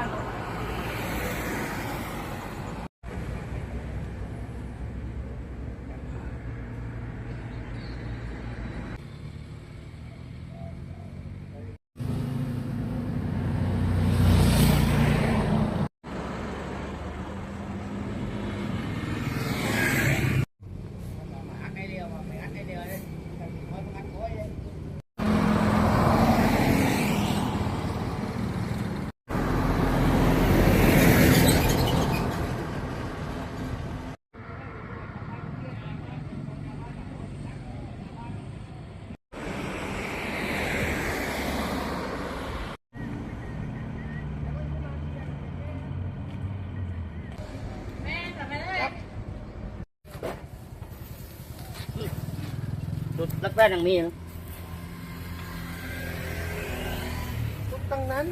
าน จุดรักแร้อย่างนี้นะ ตั้งนั้น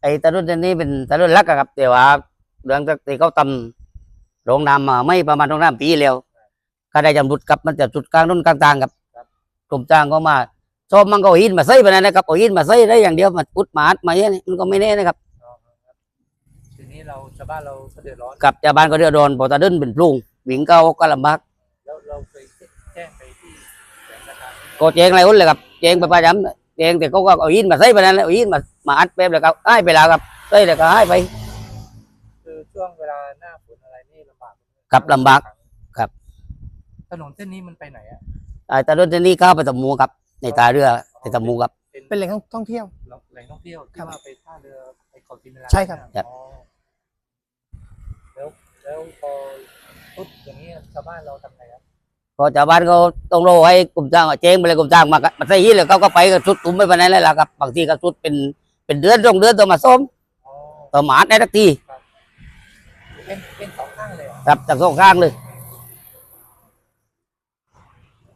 ไอ้ตะรุ่นเจนนี่เป็นตะรุ่นรักอะครับแต่ว่าเรื่องที่เขาทำโรงน้ำมาไม่ประมาณโรงน้ำปีแล้วก็ได้จำรุดกับมันจะจุดกลางรุ่นกลางต่างกับกลุ่มจ้างก็มาชอบมันก็อาหินมาใส่ไปนั่นนะครับเอาหินมาใส่ได้อย่างเดียวมาอุดมาอัดมาเยอะนี่มันก็ไม่แน่นะครับทีนี้เราชาวบ้านเราก็เดือดร้อนกับชาวบ้านก็เดือดร้อนเพอตะรุ่นเป็นปรุงวิ่งเก้าก็ลำบากแล้วเราเคยแจ้งไปที่แสนราคาก็แจ้งอะไรอุ่นเลยครับแจ้งไปประจำ แจ้งแต่เขาก็เอาหินมาใส่ไปนั่นแหละเอาหินมามาอัดไปแล้วก็ให้ไปแล้วครับใส่แล้วก็ให้ไป คือช่วงเวลาหน้าฝนอะไรนี่ลำบากครับลำบากครับ ถนนเส้นนี้มันไปไหนอะไอ้ตะรุ่นเจนนี่เข้าไปตะมูครับ ในตาเรือในตะมูครับเป็นเป็นแหล่งท่องเที่ยวแหล่งท่องเที่ยวที่ว่าไปท่าเรือไปเกาะกินเวลาใช่ครับครับอ๋อแล้วแล้วพอพุดอย่างนี้ชาวบ้านเราทำไงครับ พอชาวบ้านเขาต้องรอให้กลุ่มจ้างเจ๊งไปเลยกลุ่มจ้างมาก็มาใส่หินแล้วเขาก็ไปก็สุดตุ้มไปปานนั้นเลยล่ะครับบางทีก็สุดเป็นเป็นเดือนสองเดือนต้องมาซ่อมอ๋อต่อมาอัดได้ทักทีเป็นเป็นสองข้างเลยเหรอครับจากสองข้างเลย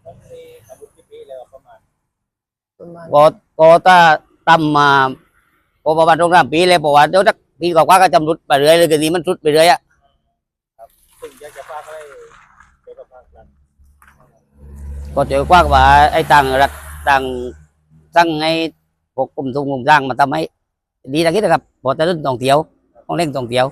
มันมีอายุกี่ปีแล้วประมาณประมาณก็ก็ถ้าตั้มมาพอประมาณสองสามปีเลยบอกว่าเดี๋ยวสักปีกว่าๆก็จำรุดไปเรื่อยเลยกันนี้มันสุดไปเรื่อยอะซึ่งอยากจะฝากให้เกี่ยวกับภาครัฐ ก็จอกว้างว่าไอ้ต่างรัฐต่างสั่งให้พวกกลุ่มทุงกลุ่มจ้างมาทำให้ดีตะกี้นะครับพอจะเรื่องท่องเที่ยวต้องเล่งท่องเที่ยว